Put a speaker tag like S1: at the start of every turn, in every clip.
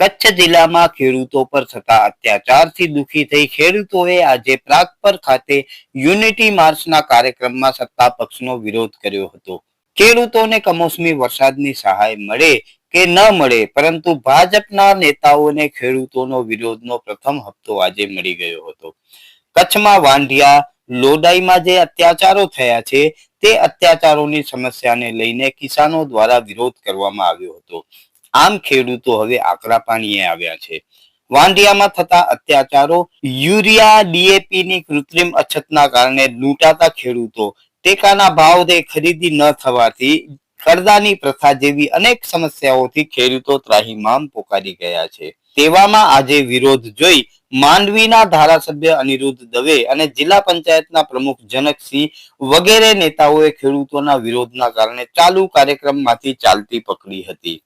S1: કચ્છ જિલ્લામાં ખેડૂતો પર થતા અત્યાચારથી દુખી થઈ ખેડૂતોએ આજે પ્રાગપર ખાતે યુનિટી માર્ચના કાર્યક્રમમાં સત્તા પક્ષનો વિરોધ કર્યો હતો. ખેડૂતોને કમોસમી વરસાદની સહાય મળે કે ન મળે, પરંતુ ભાજપના નેતાઓને ખેડૂતોનો વિરોધનો પ્રથમ હપ્તો આજે મળી ગયો હતો. કચ્છમાં વાંઢિયા, લોડાઈમાં જે અત્યાચારો થયા છે, તે અત્યાચારોની સમસ્યાને લઈને કિસાનો દ્વારા વિરોધ કરવામાં આવ્યો હતો. આમ ખેડૂતો હવે આકરા પાણીએ આવ્યા છે. વાંઢિયામાં થતા અત્યાચારો, યુરિયા ડીએપી ની કૃત્રિમ અછતના કારણે લૂંટાતા ખેડૂતો. ટેકાના ભાવે ખરીદી ન થવાથી કરદાની પ્રથા જેવી અનેક સમસ્યાઓથી ખેડૂતો ત્રાહીમામ પોકારી ગયા છે. તેવામાં આજે વિરોધ જોઈ માંડવીના ધારાસભ્ય અનિરુદ્ધ દવે અને જિલ્લા પંચાયતના પ્રમુખ જનકસિંહ વગેરે નેતાઓએ ખેડૂતોના વિરોધના કારણે ચાલુ કાર્યક્રમમાંથી ચાલતી પકડી હતી.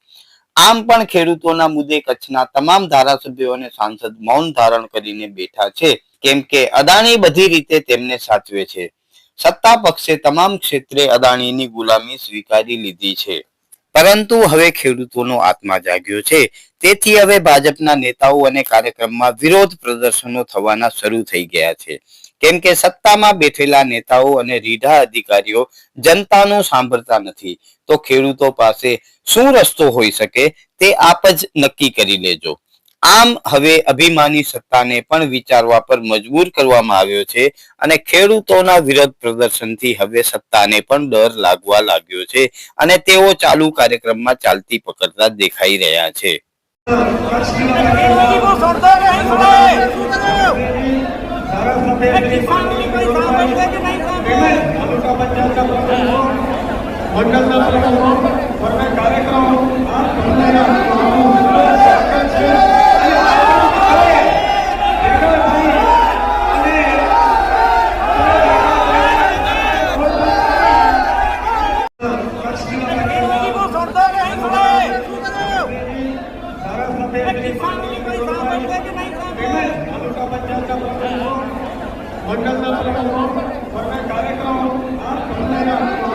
S1: આમ પણ ખેડૂતોના મુદ્દે કચ્છના તમામ ધારાસભ્યો અને સાંસદ મૌન ધારણ કરીને બેઠા છે. કેમ કે અદાણી બધી રીતે તેમને સાચવે છે. સત્તા પક્ષે તમામ ક્ષેત્રે અદાણીની ગુલામી સ્વીકારી લીધી છે. પરંતુ હવે ખેડૂતોનો આત્મા જાગ્યો છે. તેથી હવે ભાજપના નેતાઓ અને કાર્યક્રમમાં વિરોધ પ્રદર્શનો થવાના શરૂ થઈ ગયા છે. કેમ કે સત્તામાં બેઠેલા નેતાઓ અને રીઢા અધિકારીઓ જનતાનું સાંભળતા નથી. તો ખેડૂતો પાસે શું રસ્તો હોઈ શકે તે આપ જ નક્કી કરી લેજો. આમ હવે અભિમાની સત્તાને પણ વિચારવા પર મજબૂર કરવામાં આવ્યો છે અને ખેડૂતોના વિરોધ પ્રદર્શનથી હવે સત્તાને પણ ડર લાગવા લાગ્યો છે અને તેઓ ચાલુ કાર્યક્રમમાં ચાલતી પકડતા દેખાઈ રહ્યા છે
S2: ખેડૂતી કો છોડતો નહીં છોડે કિસાનની કોઈ સાંભળશે કે નહીં સાંભળે
S3: તાલુકા પંચાયતના પ્રમુખ મંડળના પ્રમુખ અને કાર્યક્રમ આ